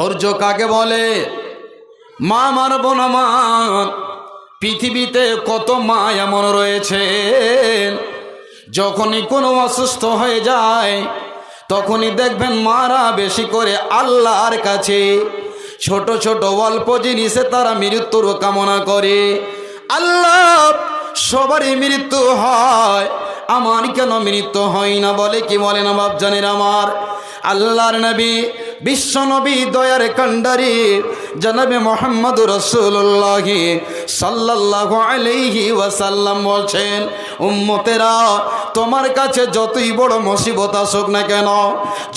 ধৈর্য কাকে বলে? মা আমার বোন আমার পৃথিবীতে কত মা এমন রয়েছে। যখনই কোনো অসুস্থ হয়ে যায়, তখনই দেখবেন মারা বেশি করে আল্লাহর কাছে। ছোট ছোট অল্প জিনিসে তারা মৃত্যুর কামনা করে। আল্লাহ, সবারই মৃত্যু হয়। আমার কেন মৃত্যু হয় না বলে কি বলে না বাপজানের আমার? আল্লাহর নবী বিশ্ব নবী দয়ার কান্ডারি জনাবে মোহাম্মদ রসুল্লাহ সাল্লাহ আলাইহি ওয়াসাল্লাম বলছেন, উম্মতেরা, তোমার কাছে যতই বড় মুসিবত আসুক না কেন,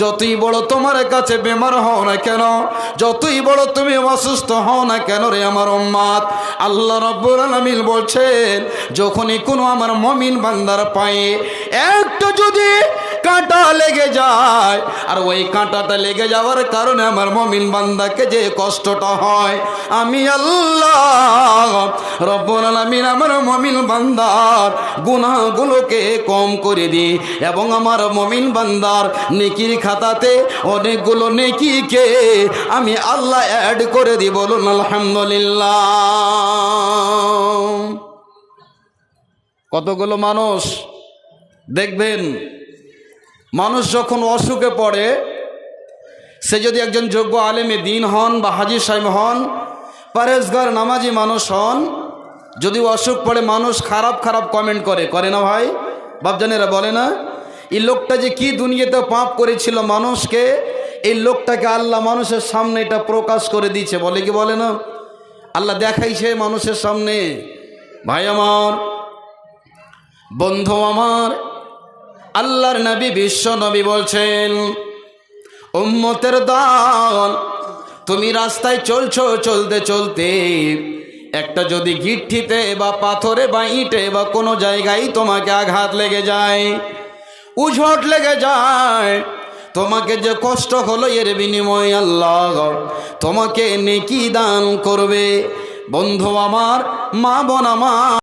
যতই বড় তোমার কাছে বেমার হও না কেন, যতই বড় তুমি অসুস্থ হও না কেন রে আমার উম্মাদ, আল্লাহ রব্বুল আলামিন বলছেন, যখনই কোনো আমার মমিন বান্দার পায়ে একটু যদি কাঁটা লেগে যায়। আর ওই কাঁটাটা লেগে যাওয়ার কারণে আমার মমিন বান্দাকে যে কষ্টটা হয়, আমি আল্লাহ রব্বুল আলামিন আমার মমিন বান্দার গুনাহগুলোকে কম করে দিই। এবং আমার মমিন বান্দার নেকির খাতাতে অনেকগুলো নেকিকে আমি আল্লাহ অ্যাড করে দিই। বলুন, আলহামদুলিল্লাহ। কতগুলো মানুষ দেখবেন মানুষ যখন অসুখে পড়ে, সে যদি একজন যোগ্য আলেমে দিন হন বা হাজির সাহেব হন পারেজগার নামাজি মানুষ হন, যদি অসুখ পড়ে মানুষ খারাপ খারাপ কমেন্ট করে করে না ভাই? বাপজানেরা বলে না, এই লোকটা যে কি দুনিয়াতে পাপ করেছিল মানুষকে, এই লোকটাকে আল্লাহ মানুষের সামনে এটা প্রকাশ করে দিয়েছে, বলে কি বলে না? আল্লাহ দেখাইছে মানুষের সামনে, ভাই আমার, বন্ধু আমার আল্লাহর নবী বিশ্ব নবী বলছেন, উম্মতের দল, তুমি রাস্তায় চলছো চলতে চলতে, একটা যদি গিট্টিতে বা পাথরে বা ইটে বা কোনো জায়গায় তোমাকে আঘাত লেগে যায়, উঝট লেগে যায়, তোমাকে যে কষ্ট হলো এর বিনিময় আল্লাহ তোমাকে নেকি দান করবে। বন্ধু আমার, মা বোন আমার